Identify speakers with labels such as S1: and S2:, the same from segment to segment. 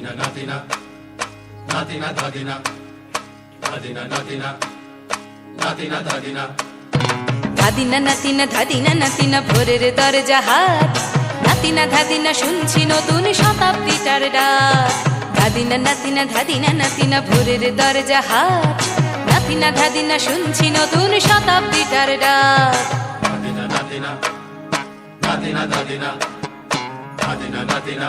S1: Nadina, Dadina, Dadina, Nadina, Nadina, Dadina.
S2: ধাদিনা নাতিনা ধাদিনা নাতিনা ভোরের দরজা হাট নাতিনা ধাদিনা শুনছি নতুন শতাব্দীটার ডাক। ধাদিনা নাতিনা ধাদিনা নাতিনা ভোরের দরজা হাট নাতিনা ধাদিনা শুনছি নতুন শতাব্দীটার ডাক।
S1: Nadina, Nadina, Nadina, Dadina, Nadina, Nadina,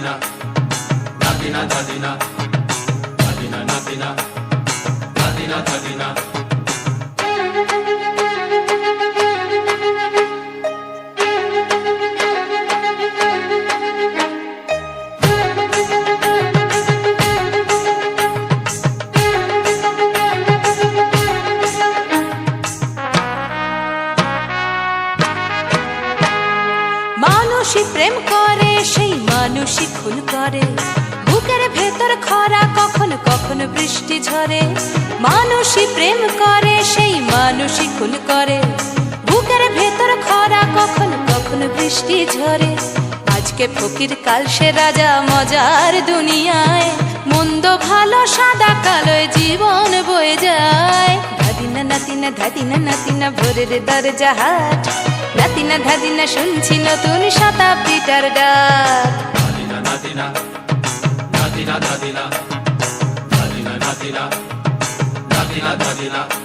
S1: natina natina natina natina natina
S2: natina natina प्रेम को মানুষই খুন করে। বুকের ভেতর খরা কখন কখন বৃষ্টি ঝরে। মানুষই প্রেম করে, সেই মানুষই খুন করে। বুকের ভেতর খরা কখন কখন বৃষ্টি ঝরে। আজকে ফকির কাল সে রাজা মজার দুনিয়ায়। মন্দ ভালো সাদা কালোয় জীবন বয়ে যায়। ধাদিনা নাতিনা ধাদিনা নাতিনা, ভোরের দরজা হাট। নাতিনা, ধাদিনা, শুনছি নতুন শতাব্দীটার ডাক।
S1: Nadina, Nadina, Nadina, Dadina, Nadina, Nadina, Nadina,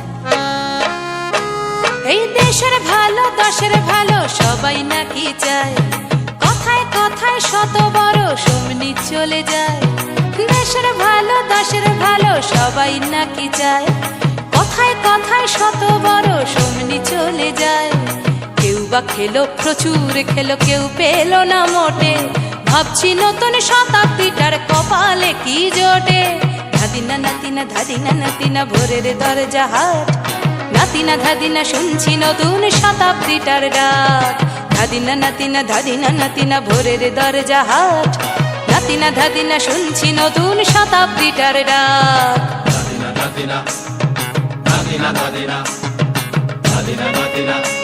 S2: এই দেশের ভালো, দশের ভালো, সবাই নাকি চায়। কথায় কথায় শত বড় সমনি চলে যায়। দেশের ভালো, দশের ভালো, সবাই নাকি চায়। কথায় কথায় শত বড় সমনি চলে যায়। কেউ বা খেলো, প্রচুর খেলো, কেউ পেল না মোটে। ভাবছি নতুন শতাব্দীটার কপালে কি জোটে। ধাদিনা, নাতিনা ধাদিনা, নাতিনা, ভোরের দরজা হাট। নাতিনা ধাদিনা শুনছি নতুন শতাব্দীটার ডাক। ধাদিনা নাতিনা ধাদিনা নাতিনা ভোরের দরজা হাট। নাতিনা ধাদিনা শুনছি নতুন শতাব্দীটার ডাক।
S1: ধাদিনা ধাদিনা ধাদিনা ধাদিনা ধাদিনা Nadina,